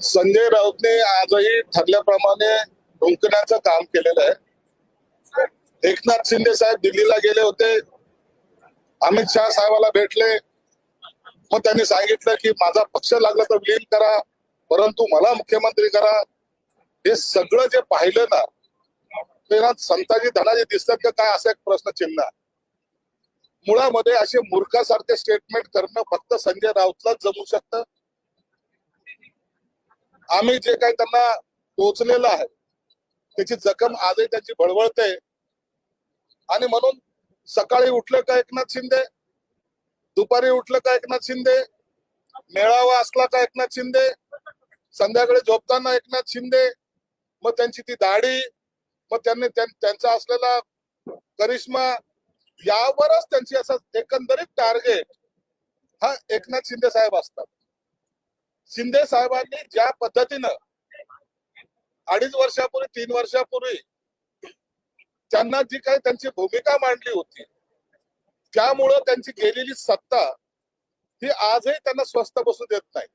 संजय राऊतने आजही ठरल्याप्रमाणे ढुंकण्याचं काम केलेलं आहे. एकनाथ शिंदे साहेब दिल्लीला गेले होते. अमित शहा साहेबाला भेटले. मग त्यांनी सांगितलं की माझा पक्ष लागला तर विलीन करा परंतु मला मुख्यमंत्री करा. हे सगळं जे पाहिलं ना ते संताजी धनाजी दिसतात का काय असा एक प्रश्न चिन्ह मुळामध्ये असे मूर्खासारखे स्टेटमेंट करणं फक्त संजय राऊतलाच जमू शकतं. आम्ही जे काही त्यांना टोचलेलं आहे त्याची जखम आजही त्यांची बळबळते आणि म्हणून सकाळी उठलं का एकनाथ शिंदे? दुपारी उठलं का एकनाथ शिंदे? मेळावा असला का एकनाथ शिंदे? संध्याकाळी झोपताना एकनाथ शिंदे? मग त्यांची ती दाढी मग त्यांनी त्यांचा असलेला करिश्मा यावरच त्यांची असा एकंदरीत टार्गेट हा एकनाथ शिंदे साहेब असतात. शिंदे साहेबांनी ज्या पद्धतीनं अडीच वर्षापूर्वी तीन वर्षापूर्वी त्यांना जी काही त्यांची भूमिका मांडली होती त्यामुळं त्यांची गेलेली सत्ता ही आजही त्यांना स्वस्त बसू देत नाही.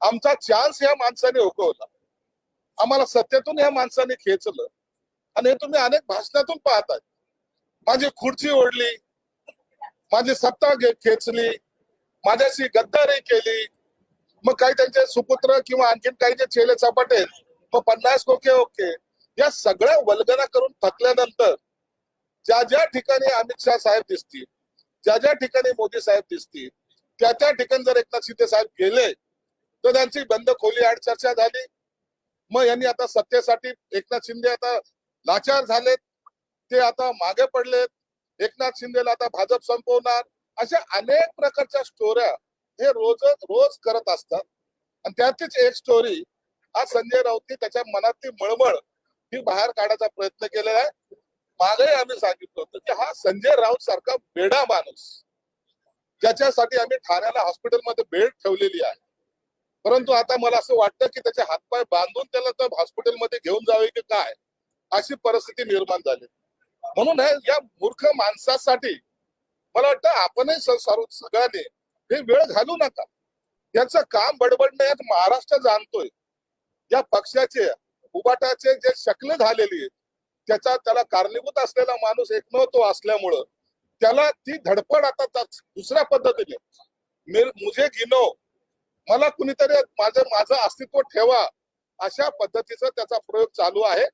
आमचा चान्स या माणसाने हुकवला आम्हाला सत्तेतून या माणसाने खेचलं. आणि हे तुम्ही अनेक भाषणातून पाहताय. माझी खुर्ची ओढली माझी सत्ता खेचली माझ्याशी गद्दारी केली मग काही त्यांचे सुपुत्र किंवा आणखीन काही जे चेले चपाटे मग पन्नास ओके ओके. या सगळ्या वल्गना करून थकल्यानंतर ज्या ज्या ठिकाणी अमित शहा साहेब दिसतील ज्या ज्या ठिकाणी मोदी साहेब दिसतील त्या त्या ठिकाणी जर एकनाथ शिंदे साहेब गेले तर त्यांची बंद खोली आड चर्चा झाली. मग यांनी आता सत्तेसाठी एकनाथ शिंदे आता लाचार झालेत ते आता मागे पडलेत. एकनाथ शिंदेला आता भाजप संपवणार. अशा अनेक प्रकारच्या स्टोऱ्या हे रोज रोज करत असतात. आणि त्यातलीच एक स्टोरी आज संजय राऊतनी त्याच्या मनातली मळमळ ही बाहेर काढायचा प्रयत्न केलेला आहे. मागही आम्ही सांगितलं होतं की हा संजय राऊत सारखा बेडा माणूस. ज्याच्यासाठी आम्ही ठाण्याला हॉस्पिटलमध्ये बेड ठेवलेली आहे. परंतु आता मला असं वाटतं की त्याचे हातपाय बांधून त्याला तर हॉस्पिटलमध्ये घेऊन जावे की काय? अशी परिस्थिती निर्माण झाली. म्हणून या मूर्ख माणसासाठी मला वाटतं आपणही सर्व सगळ्यांनी हे वेळ घालू नका. याचं काम बडबडण्यात महाराष्ट्र जाणतोय. या पक्षाचे उबाटाचे जे शकले झालेली त्याचा त्याला कारणीभूत असलेला माणूस एकमेव असल्यामुळं त्याला ती धडपड आता दुसऱ्या पद्धतीने. मुझे गिनो मला कुणीतरी माझं माझं अस्तित्व ठेवा. अशा पद्धतीचा त्याचा प्रयोग चालू आहे.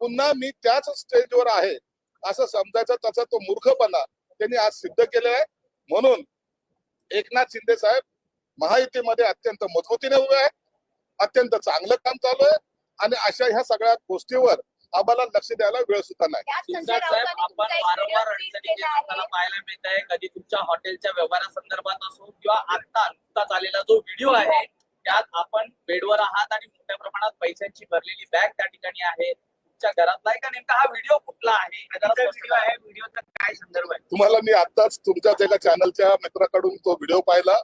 पुन्हा मी त्याच स्टेजवर आहे. असं समजायचा त्याचा तो मूर्खपणा त्यांनी आज सिद्ध केलेला आहे. म्हणून एकनाथ शिंदे साहेब महायुतीमध्ये अत्यंत मजबूतीने उभे आहेत अत्यंत चांगलं काम चालू आहे आणि अशा ह्या सगळ्या गोष्टीवर आम्हाला लक्ष द्यायला वेळ सुद्धा नाही आपण वारंवार अडचणी. पाहायला मिळत आहे कधी तुमच्या हॉटेलच्या व्यवहारासंदर्भात असो किंवा आता नुकताच आलेला जो व्हिडिओ आहे त्यात आपण बेडवर आहात आणि मोठ्या प्रमाणात पैशांची भरलेली बॅग त्या ठिकाणी आहे तुमच्या घरातला आहे का? नेमका हा व्हिडिओ कुठला आहे? हे व्हिडिओचा काय संदर्भ आहे? तुम्हाला मी आताच तुमच्याच एका चॅनलच्या मित्राकडून तो व्हिडिओ पाहिला.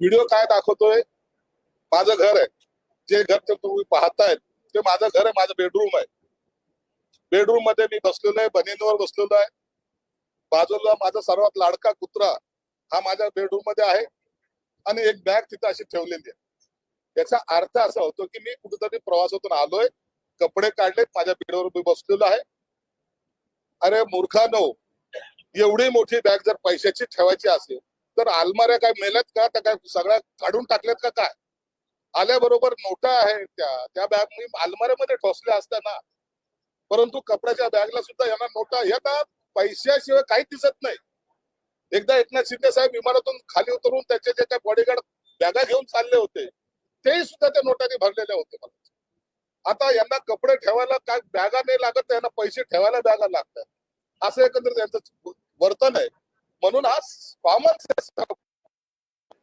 व्हिडिओ काय दाखवतोय? माझं घर आहे. जे घर ते तुम्ही पाहतायत ते माझं घर आहे माझं बेडरूम आहे. बेडरूममध्ये मी बसलेलो आहे बनींवर बसलेलो आहे. बाजूला माझा सर्वात लाडका कुत्रा हा माझ्या बेडरूममध्ये आहे आणि एक बॅग तिथं अशी ठेवलेली आहे. याचा अर्थ असा होतो की मी कुठेतरी प्रवासातून आलोय कपडे काढलेत माझ्या बेडवर मी बसलेलो आहे. अरे मूर्खानो एवढी मोठी बॅग जर पैशाची ठेवायची असेल तर अलमाऱ्या काय मेल्यात का? त्या काय सगळ्या काढून टाकल्यात का काय? आल्याबरोबर नोटा आहे त्या. त्या बॅग मी अलमाऱ्यामध्ये ठोसल्या असताना. परंतु कपड्याच्या बॅगला सुद्धा यांना नोटा येतात. पैशाशिवाय काहीच दिसत नाही. एकदा एकनाथ शिंदे साहेब विमानातून खाली उतरून त्याचे जे काही बॉडीगार्ड बॅगा घेऊन चालले होते तेही सुद्धा त्या नोटाने भरलेले होते मला. आता यांना कपडे ठेवायला काय बॅगा नाही लागत यांना पैसे ठेवायला बॅगा लागतात. असं एकंदर त्यांचं वर्तन आहे. म्हणून हा कॉमन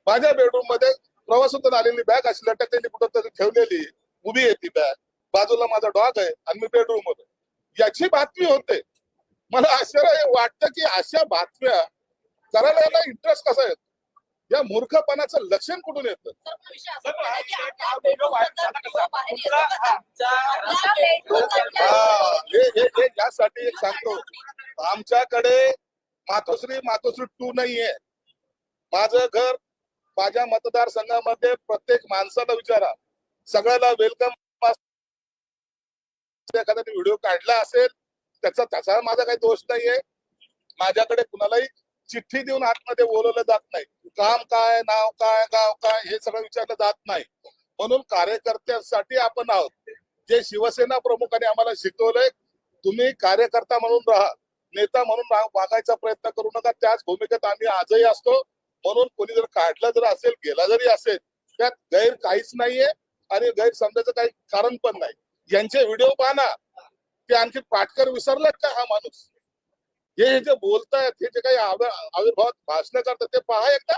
माझ्या बेडरूममध्ये प्रवासातून आलेली बॅग अशी लटकलेली कुठं तरी ठेवलेली उभी आहे ती बॅग बाजूला माझा डॉग आहे आणि मी बेडरूममध्ये. याची बातमी होते. मला आश्चर्य वाटतं की अशा बातम्या करायला याला इंटरेस्ट कसा येतो? या मूर्खपणाचं लक्षण कुठून येतं? हा हा हा, हे हे हे यासाठी एक सांगतो. आमच्याकडे मातोश्री मातोश्री टू नाहीये. माझं घर माझ्या मतदारसंघामध्ये प्रत्येक माणसाला विचारा. सगळ्याला वेलकम एखाद्याने व्हिडिओ काढला असेल त्याचा त्याचा माझा काही दोष नाहीये. माझ्याकडे कुणालाही चिठ्ठी देऊन आतमध्ये बोलवलं जात नाही. काम काय नाव काय गाव काय हे सगळं विचारलं जात नाही. म्हणून कार्यकर्त्यांसाठी आपण आहोत. जे शिवसेना प्रमुखांनी आम्हाला शिकवलंय तुम्ही कार्यकर्ता म्हणून राहा. नेता म्हणून वागायचा प्रयत्न करू नका. त्याच भूमिकेत आम्ही आजही असतो. म्हणून कोणी जर काढलं जर असेल गेला जरी असेल त्यात गैर काहीच नाहीये आणि गैर समजायचं काही कारण पण नाही. यांचे व्हिडिओ पाहना ते आणखी पाटकर विसरलेत का हा माणूस? हे हे जे बोलतायत हे जे काही आविर्भावात भाषण करतात ते पहा एकदा।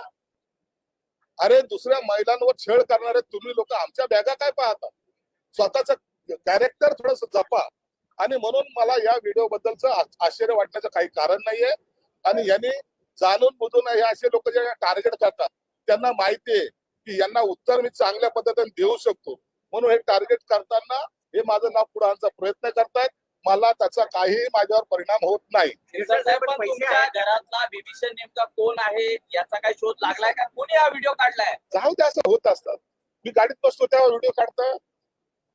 अरे दुसऱ्या महिलांवर छेड करणारे तुम्ही लोक आमच्या बॅगा काय पाहता? स्वतःच कॅरेक्टर थोडस जपा. आणि म्हणून मला या व्हिडिओ बद्दलच आश्चर्य वाटण्याचं काही कारण नाहीये. आणि यांनी जाणून बुजून हे असे लोक जे टार्गेट करतात त्यांना माहितीये की यांना उत्तर मी चांगल्या पद्धतीने देऊ शकतो. म्हणून हे टार्गेट करताना हे माझं नाव पुढे प्रयत्न करतायत. मला त्याचा काहीही माझ्यावर परिणाम होत नाही. घरातला बिभीषण नेमका कोण आहे? याचा काही शोध लागलाय का? कोणी हा व्हिडिओ काढलाय? जाऊ दे असं होत असतात मी गाडीत बसतो तेव्हा व्हिडिओ काढतात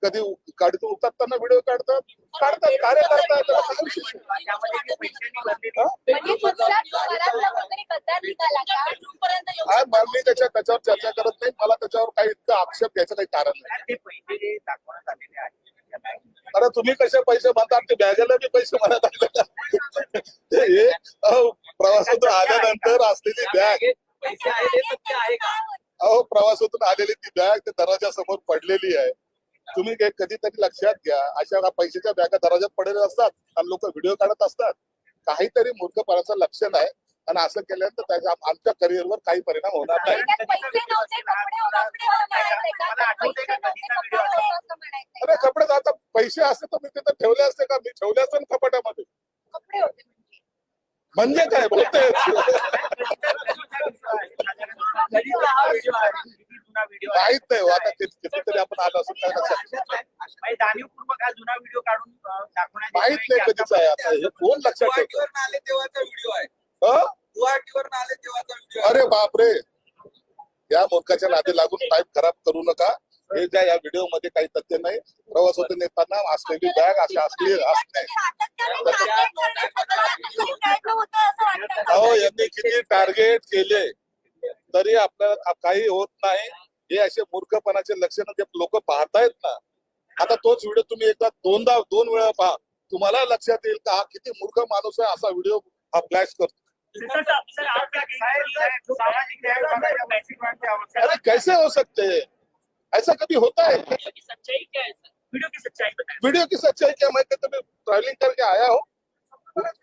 कधी गाडीतून उतरताना व्हिडिओ काढतात काढतात कार्य करतात. मी त्याच्या त्याच्यावर चर्चा करत नाही. मला त्याच्यावर काही इतकं आक्षेप घ्यायचं काही कारण नाही. अरे तुम्ही कसे पैसे म्हणतात ते बॅगेला बी पैसे म्हणत हे अहो, प्रवासातून आल्यानंतर असलेली बॅग. अहो प्रवासातून आलेली ती बॅग ते दरवाजा समोर पडलेली आहे. तुम्ही काही कधीतरी लक्षात घ्या. अशा पैशाच्या बॅगा दरवाज्यात पडलेल्या असतात आणि लोक व्हिडिओ काढत असतात. काहीतरी मूर्खपणाचं लक्षण आहे. आणि असं केल्यानंतर त्याच्या आमच्या करिअरवर काही परिणाम होणार नाही. अरे कपडे आता पैसे असते तर मी तिथे ठेवले असते का? मी ठेवले असते ना कपाटामध्ये. कपडे होते म्हणजे. म्हणजे काय? बोलते माहीत नाही हो, आता किती- कितीतरी आपण आलो असं काय लक्षात जाणीवपूर्वक हा जुना व्हिडिओ काढून माहीत की नाही कधीच आहे आता आता. हे कोण लक्षात ठेवतो. हं? अरे बापरे. या मूर्खाच्या नादी लागून टाईप खराब करू नका. हे ज्या या व्हिडिओमध्ये काही तथ्य नाही प्रवासातून येताना असलेली बॅग अशी असली होतो अहो यांनी किती टार्गेट केले? तरी आपल्याला काही होत नाही. हे असे मूर्खपणाचे लक्षण जे लोक पाहतायत ना आता तोच व्हिडिओ तुम्ही एकदा दोनदा दोन वेळा पहा. तुम्हाला लक्षात येईल का हा किती मूर्ख माणूस आहे असा व्हिडिओ हा फ्लॅश करतो. सामाजिक न्याय विभागाच्या मॅक्सिममच्या आवश्यकता अरे कैसे हो सकते हैं ऐसा कभी होता है सच्चाई क्या है वीडियो की सच्चाई बताएँ वीडियो की सच्चाई क्या मैं कहते मैं ट्रैवलिंग करके आया हूँ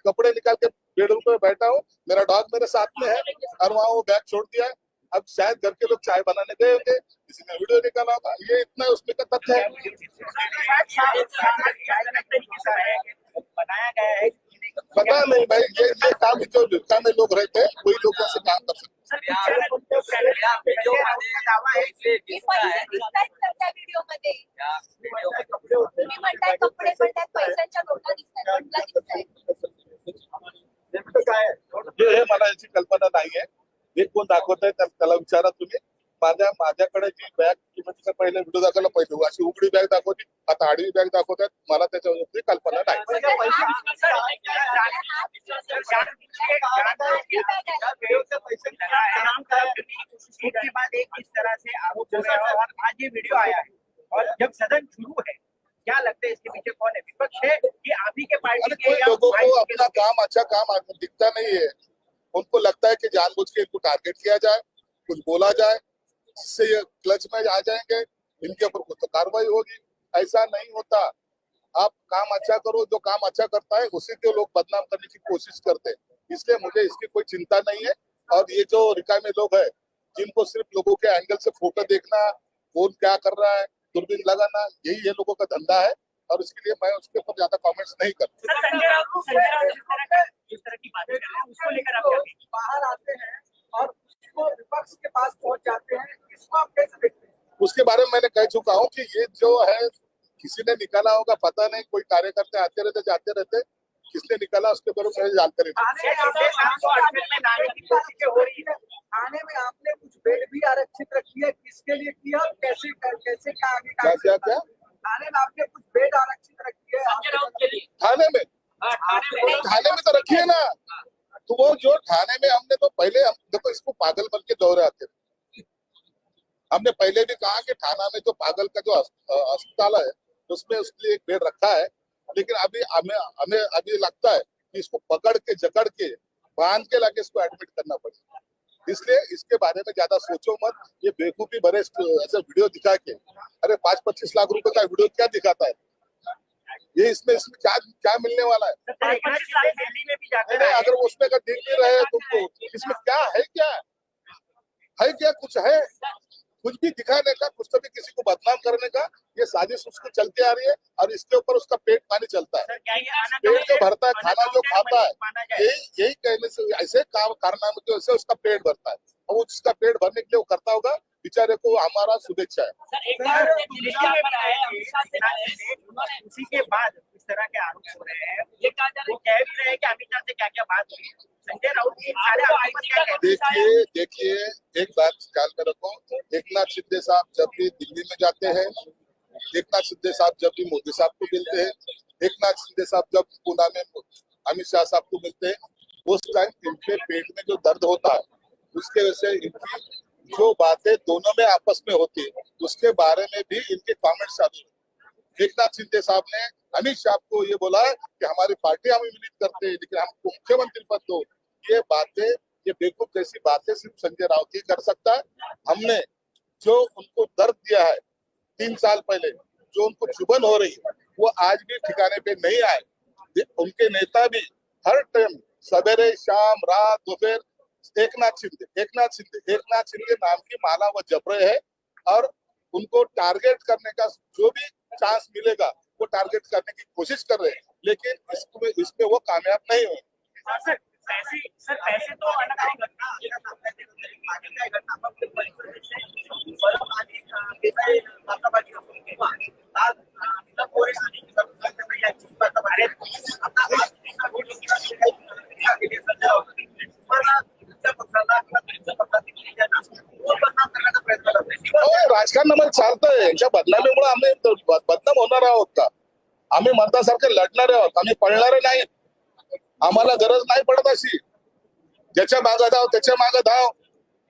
कपड़े निकाल के बेडरूम पे बैठा हूँ मेरा डॉग मेरे साथ में है और वहाँ वो बैग छोड़ दिया है अब शायद घर के लोग चाय बनाने गए होंगे किसी ने वीडियो निकाला होगा ये इतना उसमें का तथ्य है बनाया गया है पता नहीं भाई ये ये काम जो भिक्का में लोग रहते हैं वही लोग ऐसे काम कर सकते या या व्हिडिओमध्ये पैसे की दिसत पैसे आहेत दिसतायत तर त्या व्हिडिओमध्ये या व्हिडिओमध्ये तुम्ही म्हणताय कपडे पण त्यात पैशांच्या नोटा दिसतायत बंडला दिसतायत हे हे मला याची कल्पना नाहीये. हे कोण दाखवत आहे त्याला विचारा तुम्ही. माझ्या माझ्याकडे जी बॅग किंवा पहिले व्हिडिओ दाखवला पहिले अशी उघडी बॅग दाखवली आता आडवी बॅग दाखवतात मला त्याच्यावर कल्पना नाही हो है और आज ये वीडियो आया है और जब सदन शुरू है क्या लगता है इसके पीछे कौन है विपक्ष है कि आप ही के पार्टी लोगों अपना काम अच्छा काम दिखता नहीं है उनको लगता है कि जानबूझ के इनको टारगेट किया जाए कुछ बोला जाए जिससे ये क्लच में आ जाएँगे इनके ऊपर कुछ तो कार्रवाई होगी। ऐसा नहीं होता। आप काम अच्छा करो जो काम अच्छा करता है उसी को लोग बदनाम करने की कोशिश करते हैं। इसलिए मुझे इसकी कोई चिंता नहीं है। और ये जो रिकामे लोग हैं जिनको सिर्फ़ लोगों के एंगल से फ़ोटो देखना कौन क्या कर रहा है दूरबीन लगाना यही ये लोगों का धंधा है। और इसके लिए मैं उसके ऊपर ज़्यादा कमेंट्स नहीं करता। बाहर आते हैं और उसको विपक्ष के पास पहुँच जाते हैं इसको आप कैसे देखते हैं? उसके बारे में मैंने कह चुका हूँ कि ये जो है किसी ने निकाला होगा पता नहीं कोई कार्यकर्ता आते रहते जाते रहते किसने निकाला उसके बारे में जानकारी थाने में आपने सात सौ अड़सठ में नारे की कोशिशें हो। रही है थाने में आपने कुछ बेड भी आरक्षित रखी है किसके लिए किया और कैसे कैसे क्या क्या क्या क्या? थाने में आपने कुछ बेड आरक्षित रखी है। लिए। थाने में? हाँ, थाने में। तो रखिए ना। तो वो जो थाने में हमने तो पहले हम पागल बन के दौरे आते थे। हमने पहले भी कहा कि थाना में जो पागल का जो अस्पताल है, उसमें उसके लिए एक बेड रखा है, लेकिन अभी हमें हमें अभी लगता है कि इसको पकड़ के, जकड़ के, बाँध के लाके इसको एडमिट करना पड़ेगा। इसलिए इसके बारे में ज़्यादा सोचो मत। ये बेवकूफ़ी भरे, ऐसे वीडियो दिखा के, अरे पाँच पच्चीस लाख रुपए का वीडियो क्या दिखाता है? ये इसमें इसमें क्या क्या मिलने वाला है? नहीं, अगर वो उसमें अगर नहीं रहे तुमको इसमें क्या है क्या? है क्या कुछ है? कुछ भी दिखाने का कुछ तो भी किसी को बदनाम करने का ये साजिश उसको चलती आ रही है और इसके ऊपर उसका पेट पानी चलता है। पेट जो भरता है खाना जो खाता है यही यही कहने से ऐसे काम कारनामे की वजह से उसका पेट भरता है। और वो जिसका पेट भरने के लिए वो करता होगा बेचारे को हमारा शुभेच्छा है। एक सर, बार दिल्ली में भी आए नाथ शिंदे, उसी के बाद इस तरह के आरोप रहे ये कहा जा वो कह रहे कि अमित शाह से क्या क्या बात हुई। संजय राउत की सारे आरोप पर क्या कहते देखिए देखिए एक बात ख्याल में रखो एक नाथ शिंदे साहब जब भी दिल्ली में जाते हैं एक नाथ शिंदे साहब जब भी मोदी साहब को मिलते हैं एक नाथ शिंदे साहब जब पूना में अमित शाह साहब को मिलते हैं उस टाइम इनके पेट में जो दर्द होता है उसके वजह से इनकी जो बातें दोनों में आपस में होती है, उसके बारे में भी इनके कमेंट्स आते हैं। एक नाथ शिंदे साहब ने, अमित शाह को ये बोला कि हमारी पार्टी हमें विनीत करते हैं, लेकिन हमको मुख्यमंत्री पद दो। ये बातें, ये बेवकूफ़ जैसी बातें सिर्फ़ संजय राउत ही कर सकता है। हमने जो उनको दर्द दिया है, तीन साल पहले, जो उनको चुभन हो रही है, वो आज भी ठिकाने पे नहीं आए। उनके नेता भी हर टाइम सवेरे, शाम, रात, दोपहर एक नाथ शिंदे एक नाथ शिंदे एक नाथ शिंदे नाम की माला व जप रहे हैं और उनको टारगेट करने का जो भी चांस मिलेगा वो टारगेट करने की कोशिश कर रहे हैं लेकिन इसमें इसमें वो कामयाब नहीं हुए हाँ, पैसे सर पैसे तो राजकारणामध्ये चालतंय. यांच्या बदनामीमुळे आम्ही बदनाम होणार आहोत का? आम्ही मतदासारखे लढणारे आहोत. आम्ही पळणारे नाही. आम्हाला गरज नाही पडत अशी. ज्याच्या मागं धाव त्याच्या मागं धाव.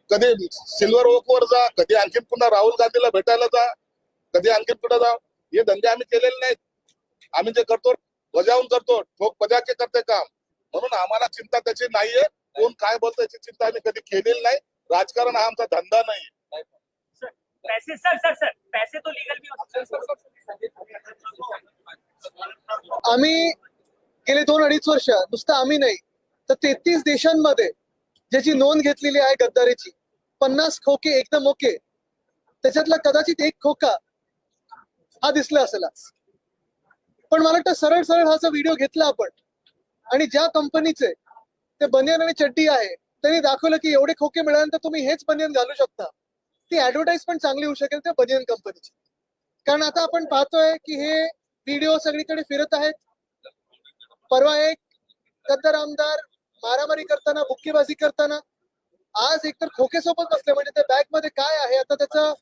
कधी सिल्वर ओक वर जा कधी आणखीन पुन्हा राहुल गांधीला भेटायला जा कधी आणखीन पुन्हा जा हे धंदे आम्ही केलेले नाहीत. आम्ही जे करतो बजावून करतो ठोक बजाके करते काम. म्हणून आम्हाला चिंता त्याची नाहीये. कोण काय बोलतो याची चिंता आम्ही कधी केलेली नाही. राजकारण हा आमचा धंदा नाही. पैसे सर सर सर पैसे तो लीगल भी हो सकते आम्ही गेले दोन अडीच वर्ष नुसतं आम्ही नाही तर तेहतीस देशांमध्ये ज्याची नोंद घेतलेली आहे गद्दारीची पन्नास खोके एकदम ओके त्याच्यातला कदाचित एक खोका हा दिसला असेल आज. पण मला वाटतं सरळ सरळ हा जो व्हिडिओ घेतला आपण आणि ज्या कंपनीचे ते बनियन आणि चड्डी आहे त्यांनी दाखवलं की एवढे खोके मिळाल्यानंतर तुम्ही हेच बनियन घालू शकता. ती ऍडव्हर्टाइजमेंट पण चांगली होऊ शकेल त्या बनियन कंपनीची कारण आता आपण पाहतोय की हे व्हिडिओ सगळीकडे फिरत आहेत. परवा एक गद्दार आमदार मारामारी करताना बुक्केबाजी करताना आज एकतर खोके सोबत बसले. म्हणजे त्या बॅगमध्ये काय आहे? आता त्याचं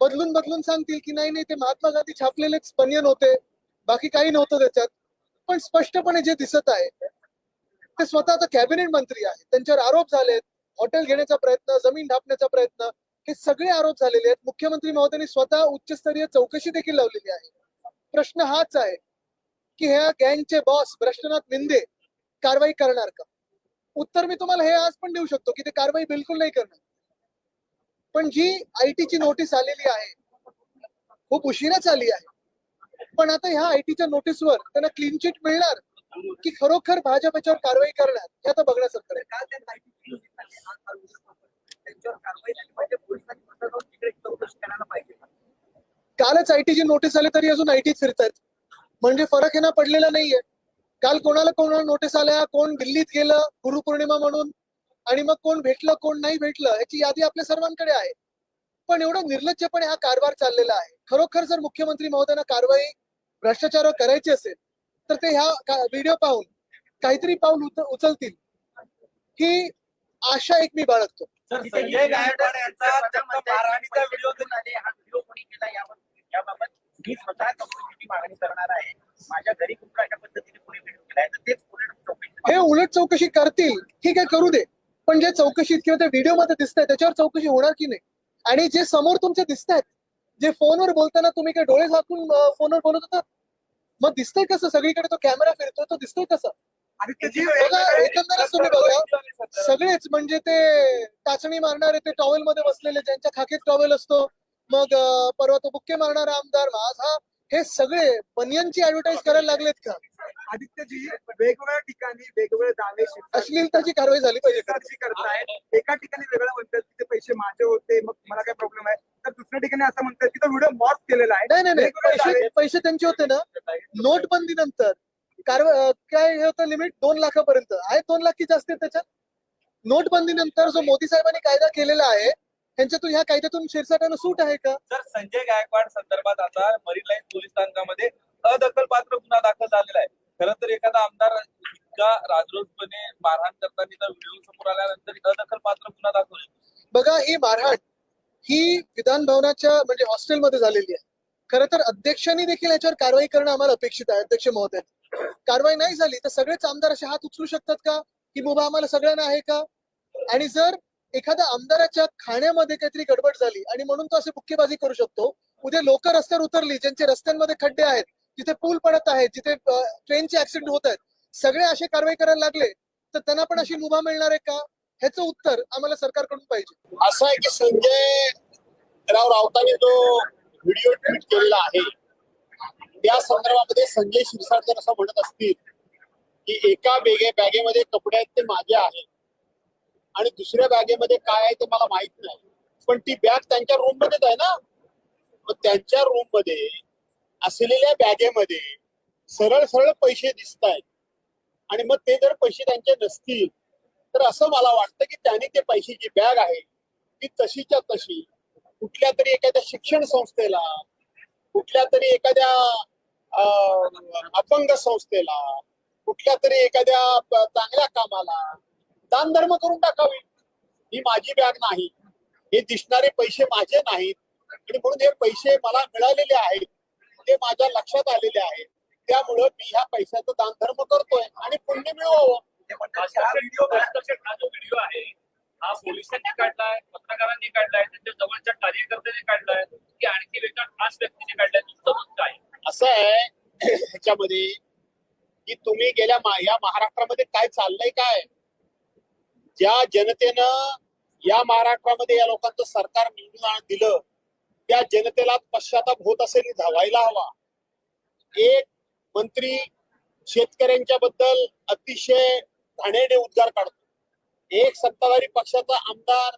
बदलून बदलून सांगतील की नाही नाही ते महात्मा गांधी छापलेलेच बनियन होते. बाकी काही नव्हतं त्याच्यात. पण स्पष्टपणे जे दिसत आहे ते स्वतः आता कॅबिनेट मंत्री आहेत. त्यांच्यावर आरोप झालेत. हॉटेल घेण्याचा प्रयत्न जमीन ढापण्याचा प्रयत्न. हे सगळे आरोप झालेले आहेत. मुख्यमंत्री महोदयांनी स्वतः उच्चस्तरीय चौकशी देखील लावलेली आहे. प्रश्न हाच आहे की ह्या गँगचे बॉस भ्रष्टनाथ मिंदे कारवाई करणार का? उत्तर मी तुम्हाला हे आज पण देऊ शकतो की ते कारवाई बिलकुल नाही करणार. पण जी आयटी ची नोटीस आलेली आहे खूप उशिराच आली आहे. पण आता ह्या आयटीच्या नोटीसवर त्यांना क्लीन चिट मिळणार की खरोखर भाजपच्यावर कारवाई करणार हे आता बघण्यासारखं आहे. त्यांच्यावर कारवाई झाली पाहिजे. म्हणजे पोलिसांनी जाऊन तिकडे चौकशी करायला पाहिजे? कालच आयटीची नोटीस आली तरी अजून आयटीत फिरतायत. म्हणजे फरक हे ना पडलेला नाहीये. काल कोणाला कोणाला नोटीस आल्या कोण दिल्लीत गेलं गुरुपौर्णिमा म्हणून आणि मग कोण भेटलं कोण नाही भेटलं याची यादी आपल्या सर्वांकडे आहे. पण एवढं निर्लज्जपणे हा कारभार चाललेला आहे. खरोखर जर मुख्यमंत्री महोदयांना कारवाई भ्रष्टाचारावर करायची असेल तर ते ह्या व्हिडिओ पाहून काहीतरी पाऊल उचलतील. ही आशा एक मी बाळगतो. सर संजय गायकवाड यांचा चक्क मारहाणीचा व्हिडिओ आले हा व्हिडिओ कोणी केला यावर याबाबत मी स्वतः चौकशीची मागणी करणार आहे. माझ्या घरी कुठल्या अशा पद्धतीने कोणी व्हिडिओ केलाय तर तेच पुढे चौकशी हे उलट चौकशी करतील. ठीक आहे करू दे. पण जे चौकशीत किंवा त्या व्हिडिओमध्ये दिसतंय त्याच्यावर चौकशी होणार की नाही? आणि जे समोर तुमचे दिसत आहेत जे फोनवर बोलताना तुम्ही काय डोळे झाकून फोनवर बोलत होतात मग दिसतंय कसं? सगळीकडे तो कॅमेरा फिरतोय तो दिसतोय कसं? एकंदरच तुम्ही बघा सगळेच म्हणजे ते टाचणी मारणारे ते टॉवेल मध्ये बसलेले ज्यांच्या खाकीत टॉवेल असतो मग परवा तो बुक्के मारणारा आमदार माझा हे सगळे बनियनची ऍडव्हर्टाईज करायला लागलेत का? आदित्यजी वेगवेगळ्या ठिकाणी वेगवेगळे दावे. अश्लीलताची कारवाई झाली पाहिजे. करतायत. एका ठिकाणी वेगळं म्हणतात की ते पैसे माझे होते मग मला काय प्रॉब्लेम आहे. तर दुसऱ्या ठिकाणी असं म्हणतात की तो व्हिडिओ मॉर्फ केलेला आहे. नाही नाही. पैसे त्यांचे होते ना. नोटबंदी नंतर कारवा काय हे होतं लिमिट दोन लाखापर्यंत. आहे दोन लाख की जास्त त्याच्यात? नोटबंदी नंतर जो मोदी साहेबांनी कायदा केलेला आहे त्यांच्यातून ह्या कायद्यातून शिरसाटानं सूट आहे का? सर संजय गायकवाड संदर्भात आता मरीन लाईन पोलीस स्थानकामध्ये अदखलपात्र गुन्हा दाखल झालेला आहे. खरं तर एखादा आमदार इतका राजरोसपणे मारहाण करताना व्हिडिओ समोर आल्यानंतर अदखलपात्र गुन्हा दाखल बघा ही मारहाण ही विधान भवनाच्या म्हणजे हॉस्टेलमध्ये झालेली आहे. खरं तर अध्यक्षांनी देखील याच्यावर कारवाई करणं आम्हाला अपेक्षित आहे अध्यक्ष महोदय कारवाई नाही झाली तर सगळेच आमदार असे हात उचलू शकतात का? की मुभा आम्हाला सगळ्यांना आहे का? आणि जर एखाद्या आमदाराच्या खाण्यामध्ये काहीतरी गडबड झाली आणि म्हणून तो असे बुक्केबाजी करू शकतो उद्या लोक रस्त्यावर उतरली ज्यांचे रस्त्यांमध्ये खड्डे आहेत जिथे पूल पडत आहेत जिथे ट्रेनचे ऍक्सिडेंट होत आहेत सगळे असे कारवाई करायला लागले तर त्यांना पण अशी मुभा मिळणार आहे का? ह्याचं उत्तर आम्हाला सरकारकडून पाहिजे. असं आहे की संजय राव राऊतांनी जो व्हिडिओ ट्विट केलेला आहे त्या संदर्भामध्ये संजय शिरसाटकर असं म्हणत असतील की एका बेगे बॅगेमध्ये कपडे आहेत ते माझे आहेत. आणि दुसऱ्या बॅगेमध्ये काय आहे ते मला माहीत नाही. पण ती बॅग त्यांच्या रूम मध्येच आहे ना? मग त्यांच्या रूममध्ये असलेल्या बॅगेमध्ये सरळ सरळ पैसे दिसत आहेत. आणि मग ते जर पैसे त्यांचे नसतील तर असं मला वाटतं की त्यांनी ते पैशाची बॅग आहे ती तशीच्या तशी कुठल्या तरी एखाद्या शिक्षण संस्थेला कुठल्या तरी एखाद्या अपंग संस्थेला कुठल्या तरी एखाद्या चांगल्या कामाला दान धर्म करून टाकावी ही माझी बॅग नाही हे दिसणारे पैसे माझे नाहीत आणि म्हणून हे पैसे मला मिळालेले आहेत ते माझ्या लक्षात आलेले आहेत त्यामुळं मी ह्या पैशाचं दान धर्म करतोय आणि पुण्य मिळवावं हा पोलिसांनी काढलाय पत्रकारांनी काढलाय त्यांच्या जवळच्या कार्यकर्त्यांनी काढलाय की आणखी एका खास व्यक्तीने काढलाय तुमचं मत काय? असं आहे ह्याच्यामध्ये की तुम्ही गेल्या या महाराष्ट्रामध्ये काय चाललंय काय? ज्या जनतेनं या महाराष्ट्रामध्ये या लोकांचं सरकार निवडून दिलं त्या जनतेला पश्चाताप होत असेल धावायला हवा. एक मंत्री शेतकऱ्यांच्या बद्दल अतिशय घाणेडे उद्गार काढतो. एक सत्ताधारी पक्षाचा आमदार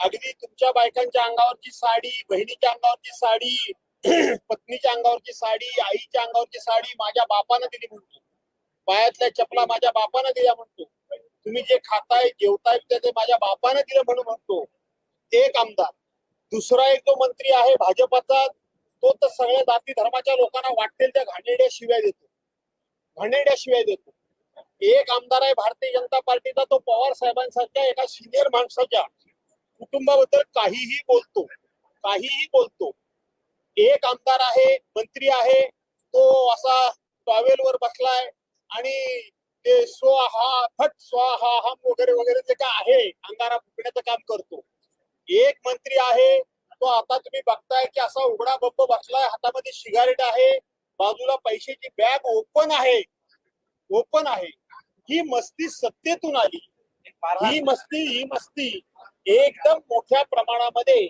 अगदी तुमच्या बायकांच्या अंगावरची साडी बहिणीच्या अंगावरची साडी पत्नीच्या अंगावरची साडी आईच्या अंगावरची साडी माझ्या बापानं दिली म्हणतो. पायातल्या चपला माझ्या बापानं दिल्या म्हणतो. तुम्ही जे खाताय जेवताय ते ते माझ्या बापानं दिलं म्हणून म्हणतो. एक आमदार. दुसरा एक जो मंत्री आहे भाजपाचा तो तर सगळ्या जाती धर्माच्या लोकांना वाटेल त्या घाणेड्या शिव्या देतो. घाणेड्या शिव्या देतो. एक आमदार आहे भारतीय जनता पार्टीचा तो पवार साहेबांसारख्या एका सिनियर माणसाच्या कुटुंबाबद्दल काहीही बोलतो. काहीही बोलतो. एक आमदार आहे मंत्री आहे तो असा टॉवेल वर बसलाय आणि ते स्वाहा फट स्वाहा हम वगैरे वगैरे जे काय आहे अंगारा फुकण्याचं काम करतो. एक मंत्री आहे तो आता तुम्ही बघताय की असा उघडा बप्प बसलाय हातामध्ये सिगारेट आहे बाजूला पैशाची बॅग ओपन आहे. ओपन आहे. ही मस्ती सत्तेतून आली. ही मस्ती ही मस्ती एकदम मोठ्या प्रमाणामध्ये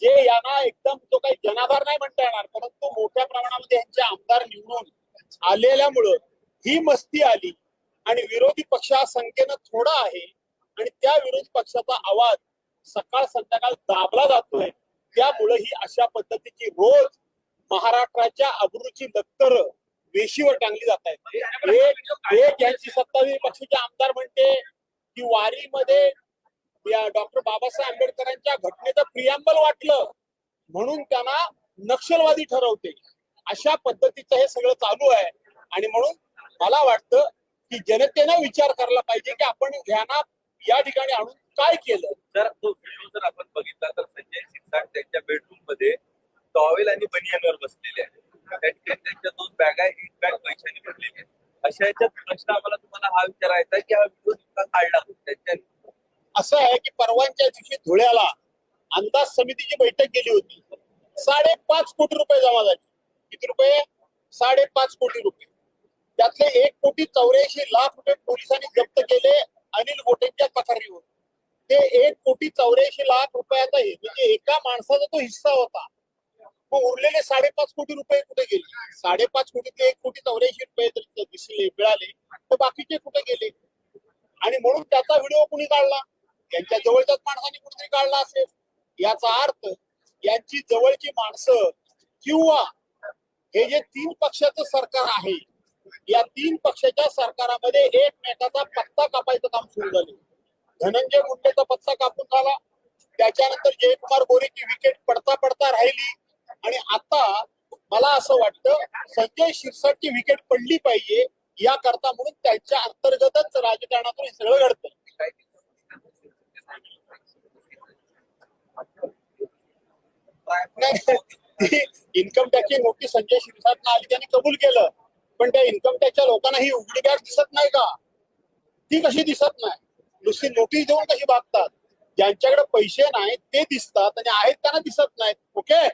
जे यांना एकदम तो काही जनाधार नाही म्हणता येणार परंतु मोठ्या प्रमाणामध्ये यांचे आमदार निवडून आलेल्यामुळं ही मस्ती आली. आणि विरोधी पक्ष हा संख्येनं थोडा आहे. आणि त्या विरोधी पक्षाचा आवाज सकाळ संध्याकाळ दाबला जातोय. त्यामुळं ही अशा पद्धतीची रोज महाराष्ट्राच्या अब्रूची लक्तर वेशीवर टांगली जात आहेत. एक एक यांची सत्ताधारी पक्षाचे आमदार म्हणते की वारीमध्ये या डॉक्टर बाबासाहेब आंबेडकरांच्या घटनेचं प्रियांबल वाटलं म्हणून त्यांना नक्षलवादी ठरवते. अशा पद्धतीचं हे सगळं चालू आहे. आणि म्हणून मला वाटतं की जनतेनं विचार करायला पाहिजे की आपण यांना या ठिकाणी आणून काय केलं? जर तो व्हिडिओ जर आपण बघितला तर संजय शिरसाट त्यांच्या बेडरूममध्ये टॉवेल आणि बनियनवर बसलेले आहेत. त्या त्यांच्या दोन एक बॅग पैशाने भरलेली आहे. अशा याच्यात प्रश्न आम्हाला तुम्हाला हा विचारायचा की हा व्हिडिओ काढला त्यांच्या असं आहे की परवानच्या दिवशी धुळ्याला अंदाज समितीची बैठक गेली होती. साडेपाच कोटी रुपये जमा झाले. किती रुपये? साडेपाच कोटी रुपये. त्यातले एक कोटी चौऱ्याऐंशी लाख रुपये पोलिसांनी जप्त केले अनिल गोटेंच्या तक्रारीवर ते एक कोटी चौऱ्याऐंशी लाख रुपयाचा म्हणजे एका माणसाचा तो हिस्सा होता. मग उरलेले साडेपाच कोटी रुपये कुठे गेले? साडेपाच कोटीतले एक कोटी चौऱ्याऐंशी रुपये जर दिसले मिळाले तर बाकीचे कुठे गेले? आणि म्हणून त्याचा व्हिडिओ कुणी काढला? त्यांच्या जवळच्याच माणसाने कुठेतरी काढला असेल. याचा अर्थ यांची जवळची माणसं किंवा हे जे तीन पक्षाचं सरकार आहे या तीन पक्षाच्या सरकारामध्ये एकमेकाचा पत्ता कापायचं काम सुरू झाले. धनंजय मुंडेचा पत्ता कापून झाला. त्याच्यानंतर जयकुमार गोरेची विकेट पडता पडता राहिली. आणि आता मला असं वाटतं संजय शिरसाटची विकेट पडली पाहिजे याकरता म्हणून त्यांच्या अंतर्गतच राजकारणातून हे सगळं घडतं इन्कम टॅक्सची नोटीस संजय शिरसाटनं आली त्यांनी कबूल केलं. पण त्या इन्कम टॅक्सच्या लोकांना ही उघडी बॅग दिसत नाही का? ती कशी दिसत नाही? नुसती नोटीस देऊन कशी बघतात ज्यांच्याकडे पैसे नाहीत ते दिसतात आणि आहेत त्यांना दिसत नाहीत. ओके?